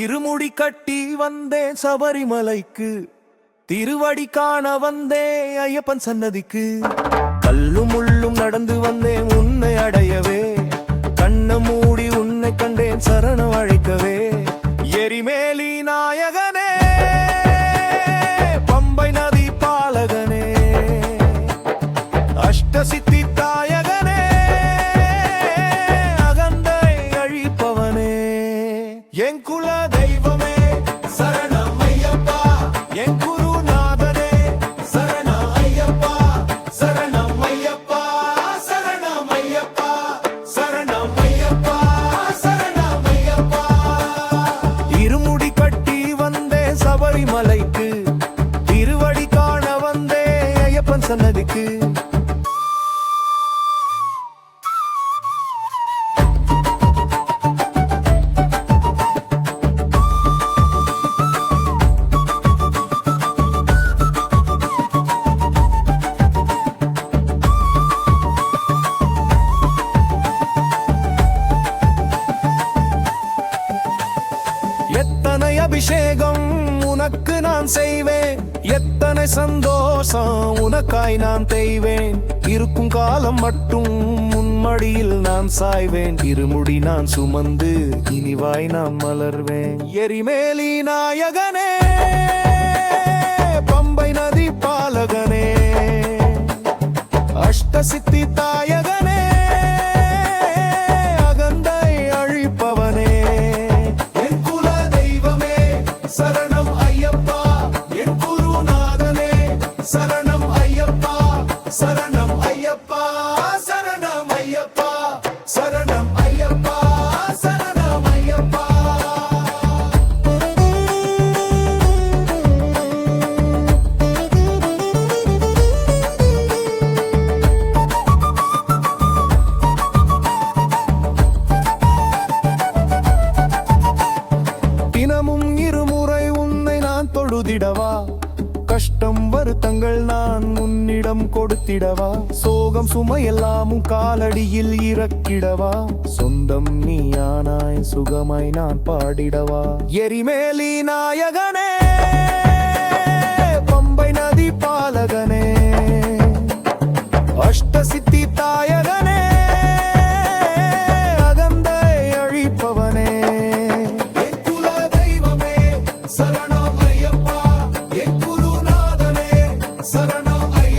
இருமுடி கட்டி வந்தேன் சபரிமலைக்கு. திருவடி காண வந்தே ஐயப்பன் சன்னதிக்கு. கல்லும் முள்ளும் நடந்து வந்தேன் உன்னை அடையவே. கண்ண மூடி உன்னை கண்டேன் சரணம் அழைக்கவே. எரிமேலி நாயகன் சொன்னதுக்கு எத்தனை அபிஷேகம் உனக்கு நான் செய்வேன்? எத்தனை சந்தோஷம் உனக்காய் நான் தெய்வேன். இருக்கும் காலம் மட்டும் முன்மடியில் நான் சாய்வேன். இருமுடி நான் சுமந்து இனிவாய் நான் மலர்வேன். எரிமேலி நாயகனே பம்பை நதி பாலகனே. அஷ்டசித்தி தாயகனே சரணம் ஐயப்பா சரணம் ஐயப்பா சரணம் ஐயப்பா. தினமும் இருமுறை உன்னை நான் தொழுதிடவா? கஷ்டம் வருத்தங்கள் நான் உன்னிடம் கொடுத்திடவா? சோகம் சுமையெல்லாமும் காலடியில் இறக்கிடவா? சொந்தம் நீயானாய் சுகமாய் நான் பாடிடவா? எரிமேலி நாயகனே!